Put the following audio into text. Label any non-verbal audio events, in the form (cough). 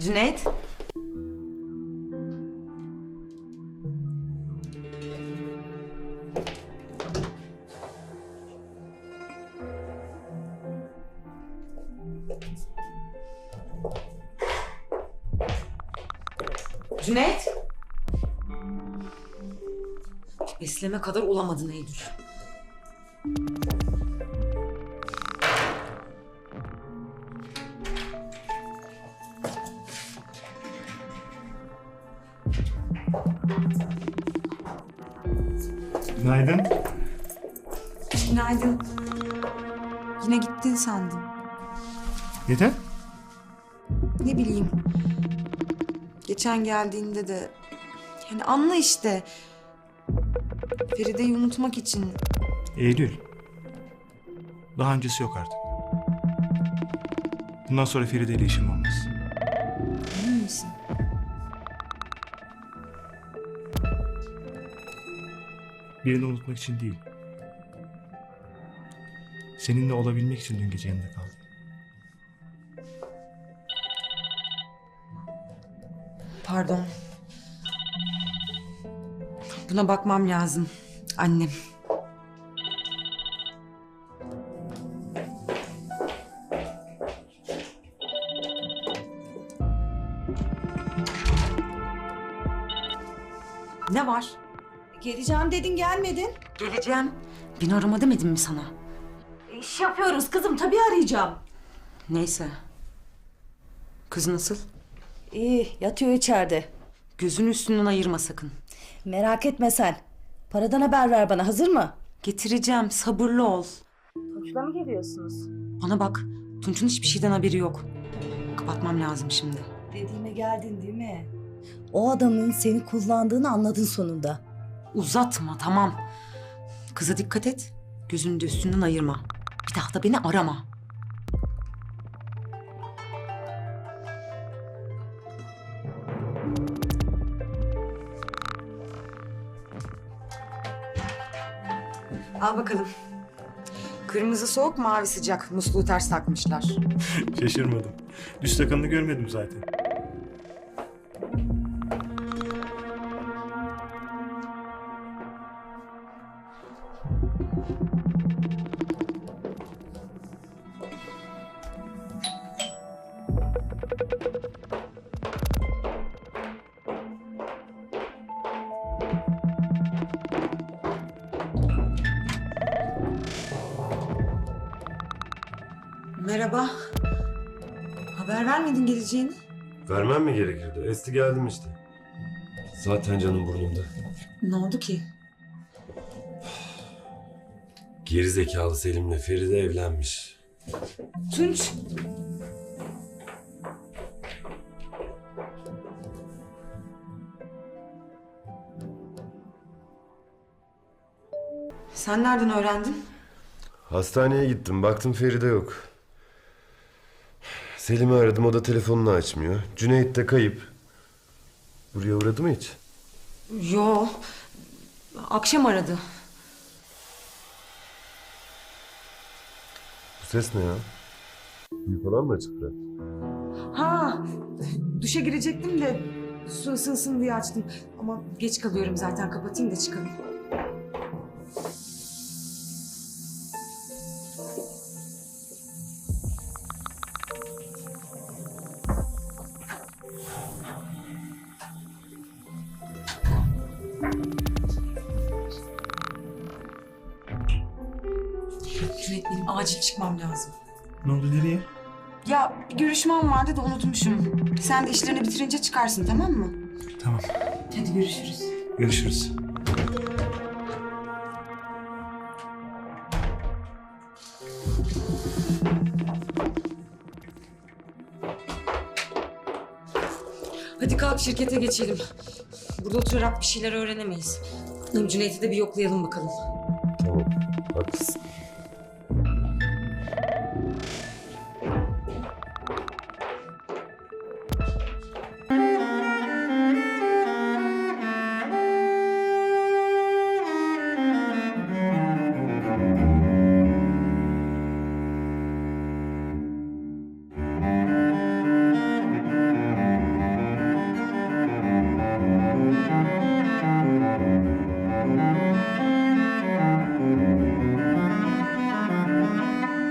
Cüneyt. Cüneyt. Besleme kadar olamadın Eylül. Günaydın. Günaydın. Yine gittin sandım. Neden? Ne bileyim. Geçen geldiğinde de... Yani anla işte. Feride'yi unutmak için. Eylül. Daha öncesi yok artık. Bundan sonra Feride ile işim olmaz. Emin misin? Birini unutmak için değil. Seninle olabilmek için dün gece yanında kaldım. Pardon. Buna bakmam lazım. Annem. Ne var? Geleceğim dedin gelmedin. Geleceğim. Beni arama demedim mi sana? İş yapıyoruz kızım tabii arayacağım. Neyse. Kız nasıl? İyi yatıyor içeride. Gözünü üstünden ayırma sakın. Merak etme sen. Paradan haber ver bana hazır mı? Getireceğim. Sabırlı ol. Koçla mı geliyorsunuz? Bana bak. Tunç'un hiçbir şeyden haberi yok. Kapatmam lazım şimdi. Dediğime geldin değil mi? O adamın seni kullandığını anladın sonunda. Uzatma tamam. Kıza dikkat et. Gözünü de üstünden ayırma. Bir daha da beni arama. Al bakalım. Kırmızı soğuk, mavi sıcak. Musluğu ters takmışlar. (laughs) Şaşırmadım. Düş takanını görmedim zaten. Merhaba. Haber vermedin geleceğini. Vermem mi gerekirdi? Esti geldim işte. Zaten canım burnumda. Ne oldu ki? Geri zekalı Selim'le Feride evlenmiş. Tunç. Sen nereden öğrendin? Hastaneye gittim. Baktım Feride yok. Selim'i aradım. O da telefonunu açmıyor. Cüneyt de kayıp. Buraya uğradı mı hiç? Yo. Akşam aradı. Bu ses ne ya? Büyü falan mı açıktı? Ha, duşa girecektim de su ısınsın diye açtım. Ama geç kalıyorum zaten. Kapatayım da çıkalım. Cüneyt benim acil çıkmam lazım. Ne oldu nereye? Ya bir görüşmem vardı da unutmuşum. Sen de işlerini bitirince çıkarsın tamam mı? Tamam. Hadi görüşürüz. Görüşürüz. Hadi kalk şirkete geçelim. Burada oturarak bir şeyler öğrenemeyiz. Cüneyt'i de bir yoklayalım bakalım. Tamam. Haklısın.